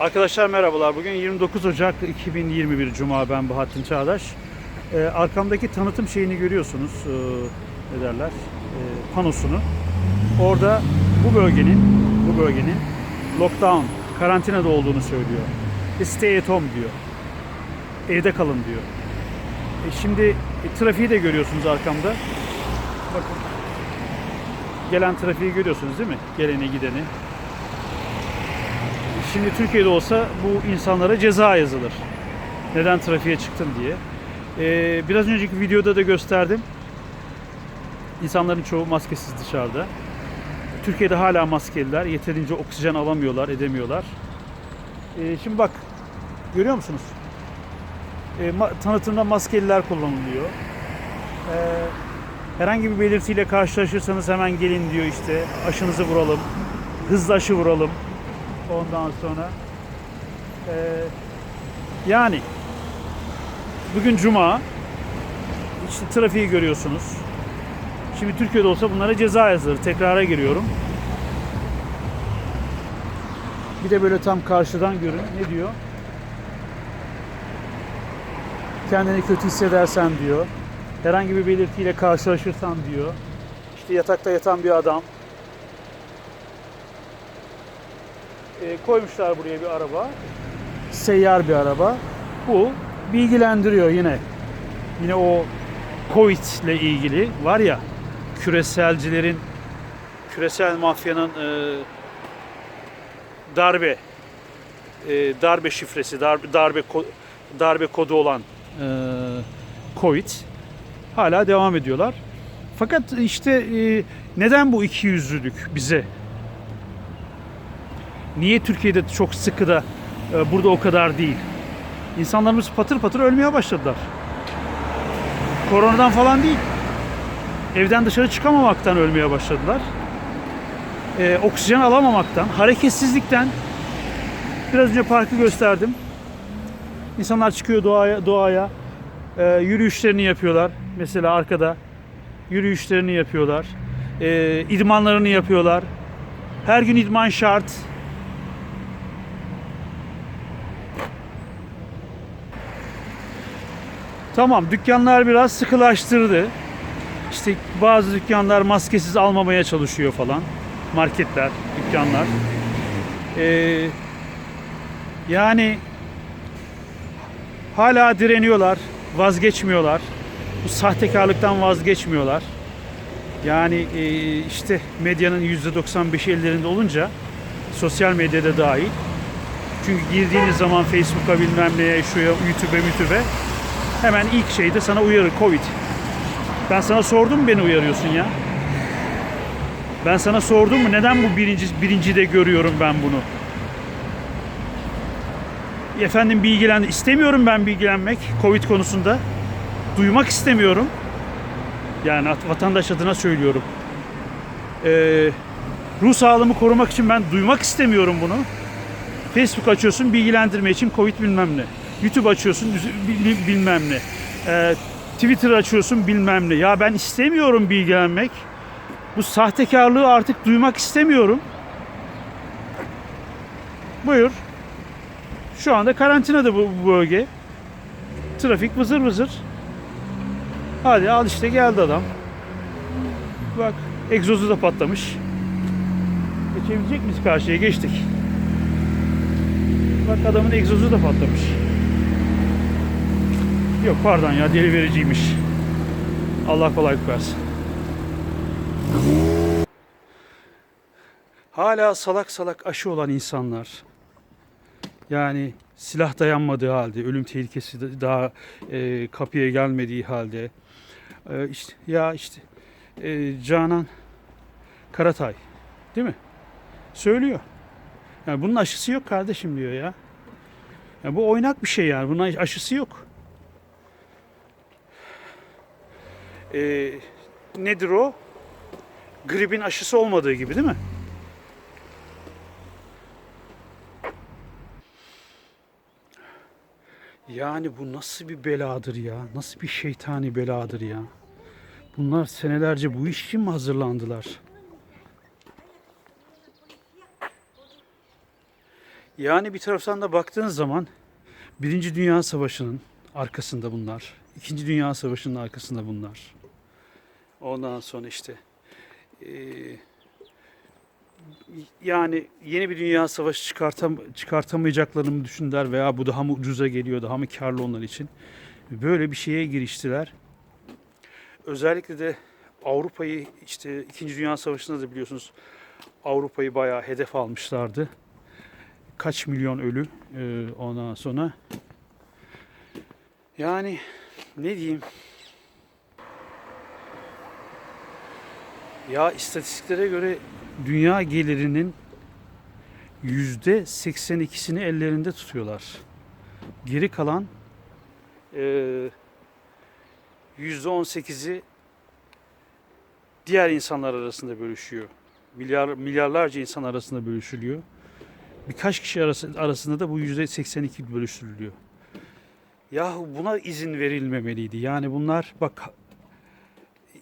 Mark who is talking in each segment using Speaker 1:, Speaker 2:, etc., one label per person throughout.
Speaker 1: Arkadaşlar merhabalar. Bugün 29 Ocak 2021 Cuma ben Bahattin Çağdaş. Ee, arkamdaki tanıtım şeyini görüyorsunuz. Ee, ne derler? Ee, panosunu. Orada bu bölgenin bu bölgenin lockdown, karantinada olduğunu söylüyor. E, Stay at home diyor. Evde kalın diyor. E, şimdi e, trafiği de görüyorsunuz arkamda. Bakın. Gelen trafiği görüyorsunuz değil mi? Geleni gideni. Şimdi Türkiye'de olsa bu insanlara ceza yazılır. Neden trafiğe çıktın diye. Ee, biraz önceki videoda da gösterdim. İnsanların çoğu maskesiz dışarıda. Türkiye'de hala maskeliler. Yeterince oksijen alamıyorlar, edemiyorlar. Ee, şimdi bak, görüyor musunuz? Ee, ma- tanıtımda maskeliler kullanılıyor. Ee, herhangi bir belirtiyle karşılaşırsanız hemen gelin diyor işte. Aşınızı vuralım. Hızlı aşı vuralım. Ondan sonra eee, yani bugün cuma işte trafiği görüyorsunuz. Şimdi Türkiye'de olsa bunlara ceza yazılır. Tekrara giriyorum. Bir de böyle tam karşıdan görün. Ne diyor? Kendini kötü hissedersen diyor. Herhangi bir belirtiyle karşılaşırsan diyor. İşte yatakta yatan bir adam e, koymuşlar buraya bir araba. Seyyar bir araba. Bu bilgilendiriyor yine. Yine o Covid ile ilgili var ya küreselcilerin küresel mafyanın e, darbe e, darbe şifresi, darbe darbe darbe kodu olan e, Covid hala devam ediyorlar. Fakat işte e, neden bu iki yüzlülük bize Niye Türkiye'de çok sıkı da e, burada o kadar değil? İnsanlarımız patır patır ölmeye başladılar. Koronadan falan değil. Evden dışarı çıkamamaktan ölmeye başladılar. E, oksijen alamamaktan, hareketsizlikten. Biraz önce parkı gösterdim. İnsanlar çıkıyor doğaya, doğaya e, yürüyüşlerini yapıyorlar. Mesela arkada yürüyüşlerini yapıyorlar. E, idmanlarını yapıyorlar. Her gün idman şart. Tamam dükkanlar biraz sıkılaştırdı. İşte bazı dükkanlar maskesiz almamaya çalışıyor falan. Marketler, dükkanlar. Ee, yani hala direniyorlar, vazgeçmiyorlar. Bu sahtekarlıktan vazgeçmiyorlar. Yani e, işte medyanın %95'i ellerinde olunca sosyal medyada dahil. Çünkü girdiğiniz zaman Facebook'a bilmem neye, şuya, YouTube'e, YouTube'e Hemen ilk şeyde sana uyarı Covid. Ben sana sordum beni uyarıyorsun ya? Ben sana sordum mu neden bu birinci, birinci de görüyorum ben bunu? Efendim bilgilen istemiyorum ben bilgilenmek Covid konusunda. Duymak istemiyorum. Yani at- vatandaş adına söylüyorum. Ee, ruh sağlığımı korumak için ben duymak istemiyorum bunu. Facebook açıyorsun bilgilendirme için Covid bilmem ne. YouTube açıyorsun bi- bi- bilmem ne. Ee, Twitter açıyorsun bilmem ne. Ya ben istemiyorum bilgilenmek. Bu sahtekarlığı artık duymak istemiyorum. Buyur. Şu anda karantinada bu, bu bölge. Trafik vızır vızır. Hadi al işte geldi adam. Bak egzozu da patlamış. Geçebilecek miyiz karşıya? Geçtik. Bak adamın egzozu da patlamış. Yok pardon ya deli vericiymiş. Allah kolaylık versin. Hala salak salak aşı olan insanlar. Yani silah dayanmadığı halde, ölüm tehlikesi daha e, kapıya gelmediği halde. E, işte ya işte e, Canan Karatay değil mi? Söylüyor. Yani bunun aşısı yok kardeşim diyor ya. ya bu oynak bir şey yani. Bunun aşısı yok. Ee, nedir o? Gripin aşısı olmadığı gibi değil mi? Yani bu nasıl bir beladır ya? Nasıl bir şeytani beladır ya? Bunlar senelerce bu iş için mi hazırlandılar? Yani bir taraftan da baktığınız zaman Birinci Dünya Savaşı'nın arkasında bunlar. İkinci Dünya Savaşı'nın arkasında bunlar. Ondan sonra işte yani yeni bir dünya savaşı çıkartam çıkartamayacaklarını mı düşündüler veya bu daha mı ucuza geliyor, daha mı karlı onlar için? Böyle bir şeye giriştiler. Özellikle de Avrupa'yı işte 2. Dünya Savaşı'nda da biliyorsunuz Avrupa'yı bayağı hedef almışlardı. Kaç milyon ölü e, ondan sonra. Yani ne diyeyim? Ya istatistiklere göre dünya gelirinin yüzde 82'sini ellerinde tutuyorlar. Geri kalan eee, yüzde 18'i diğer insanlar arasında bölüşüyor. Milyar, milyarlarca insan arasında bölüşülüyor. Birkaç kişi arası, arasında da bu yüzde 82 bölüştürülüyor. Yahu buna izin verilmemeliydi. Yani bunlar bak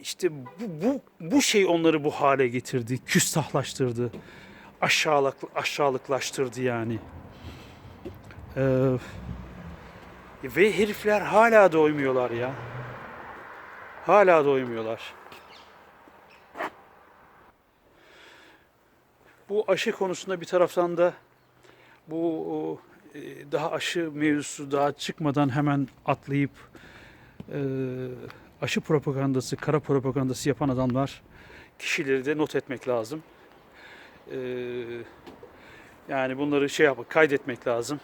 Speaker 1: işte bu, bu, bu şey onları bu hale getirdi. Küstahlaştırdı. Aşağılık, aşağılıklaştırdı yani. Ee, ve herifler hala doymuyorlar ya. Hala doymuyorlar. Bu aşı konusunda bir taraftan da bu e, daha aşı mevzusu daha çıkmadan hemen atlayıp e, aşı propagandası, kara propagandası yapan adamlar kişileri de not etmek lazım. E, yani bunları şey yap, kaydetmek lazım.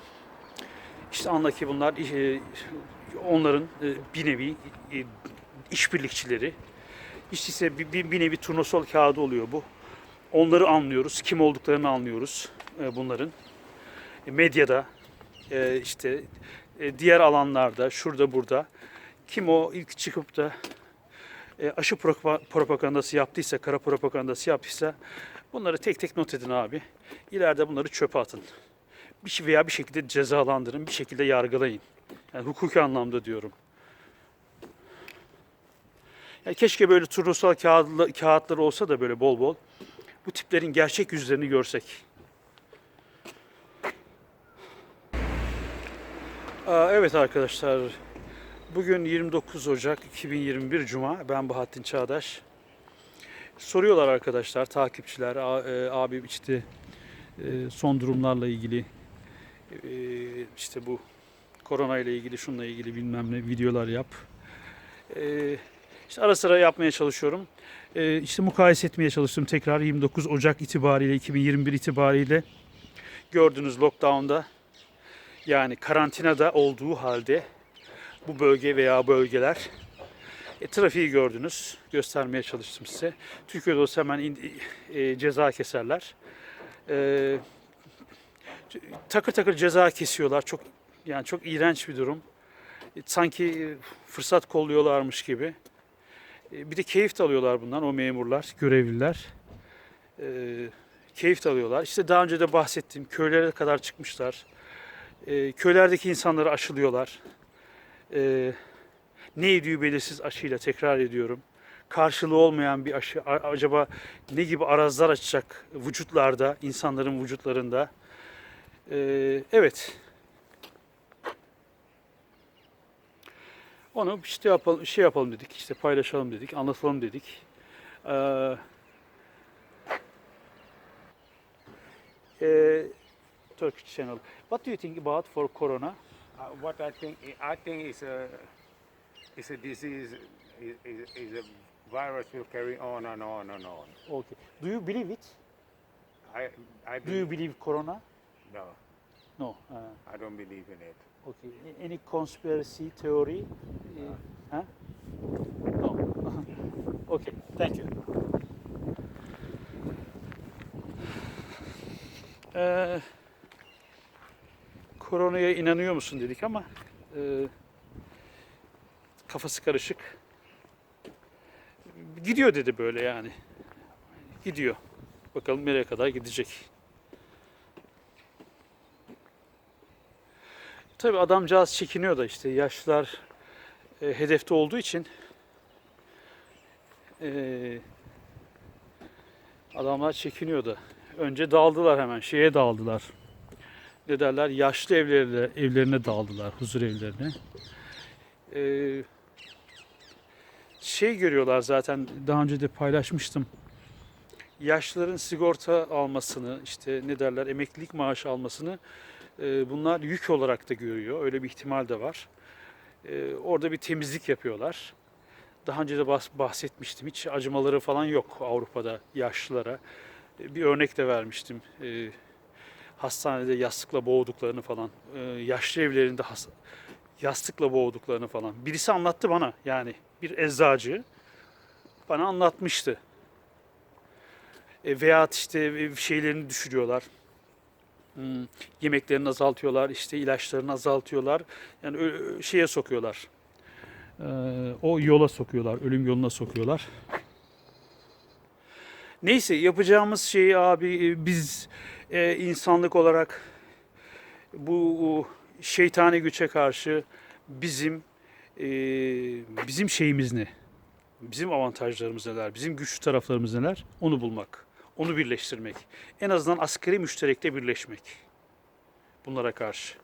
Speaker 1: İşte anla ki bunlar e, onların e, bir nevi e, işbirlikçileri. İşte ise bir, bir, nevi turnusol kağıdı oluyor bu. Onları anlıyoruz, kim olduklarını anlıyoruz e, bunların. Medyada, işte diğer alanlarda, şurada burada kim o ilk çıkıp da e, aşı propa- propagandası yaptıysa, kara propagandası yaptıysa bunları tek tek not edin abi. İleride bunları çöpe atın. Bir şey veya bir şekilde cezalandırın, bir şekilde yargılayın. Yani hukuki anlamda diyorum. Ya keşke böyle turnusal kağıtlı, kağıtları olsa da böyle bol bol. Bu tiplerin gerçek yüzlerini görsek. Aa, Evet arkadaşlar, bugün 29 Ocak 2021 Cuma. Ben Bahattin Çağdaş. Soruyorlar arkadaşlar, takipçiler, e, abi işte e, son durumlarla ilgili, e, işte bu korona ile ilgili, şunla ilgili bilmem ne videolar yap. İşte ara sıra yapmaya çalışıyorum. İşte mukayese etmeye çalıştım tekrar 29 Ocak itibariyle, 2021 itibariyle gördüğünüz lockdown'da yani karantinada olduğu halde bu bölge veya bölgeler e, trafiği gördünüz. Göstermeye çalıştım size. Türkiye'de olsa hemen in- e, ceza keserler. E, takır takır ceza kesiyorlar. Çok yani çok iğrenç bir durum. E, sanki fırsat kolluyorlarmış gibi. E, bir de keyif de alıyorlar bundan o memurlar, görevliler. E, keyif de alıyorlar. İşte daha önce de bahsettiğim köylere kadar çıkmışlar. E, köylerdeki insanları aşılıyorlar. E, ne ediyor belirsiz aşıyla tekrar ediyorum. Karşılığı olmayan bir aşı acaba ne gibi arazlar açacak vücutlarda, insanların vücutlarında. E, evet. Onu işte yapalım, şey yapalım dedik, işte paylaşalım dedik, anlatalım dedik. Ee, e, Turkish channel. What do you think about for corona?
Speaker 2: Uh, what I think, I think is a, it's a disease, is, is, is a virus will carry on and on and on.
Speaker 1: Okay. Do you believe it?
Speaker 2: I, I
Speaker 1: Do you
Speaker 2: believe,
Speaker 1: believe corona?
Speaker 2: no,
Speaker 1: No. Uh,
Speaker 2: I don't believe in it.
Speaker 1: okay. Any conspiracy theory? Uh, huh? No. okay. Thank you. Ee, koronaya inanıyor musun dedik ama e, kafası karışık. Gidiyor dedi böyle yani. Gidiyor. Bakalım nereye kadar gidecek. Tabii adamcağız çekiniyor da işte yaşlılar e, hedefte olduğu için e, adamlar çekiniyor da. Önce daldılar hemen şeye daldılar. Ne derler yaşlı evlerine, evlerine dağıldılar, huzur evlerine. Ee, şey görüyorlar zaten daha önce de paylaşmıştım. Yaşlıların sigorta almasını, işte ne derler emeklilik maaşı almasını e, bunlar yük olarak da görüyor. Öyle bir ihtimal de var. E, orada bir temizlik yapıyorlar. Daha önce de bahs- bahsetmiştim. Hiç acımaları falan yok Avrupa'da yaşlılara. E, Bir örnek de vermiştim. E, hastanede yastıkla boğduklarını falan. E, yaşlı evlerinde has- yastıkla boğduklarını falan. Birisi anlattı bana yani bir eczacı bana anlatmıştı. E, veyahut işte e, şeylerini düşürüyorlar. Hmm, yemeklerini azaltıyorlar, işte ilaçlarını azaltıyorlar. Yani şeye sokuyorlar. Ee, o yola sokuyorlar, ölüm yoluna sokuyorlar. Neyse yapacağımız şey abi e, biz e, insanlık olarak bu şeytani güce karşı bizim e, bizim şeyimiz ne? Bizim avantajlarımız neler? Bizim güçlü taraflarımız neler? Onu bulmak. Onu birleştirmek. En azından askeri müşterekte birleşmek. Bunlara karşı.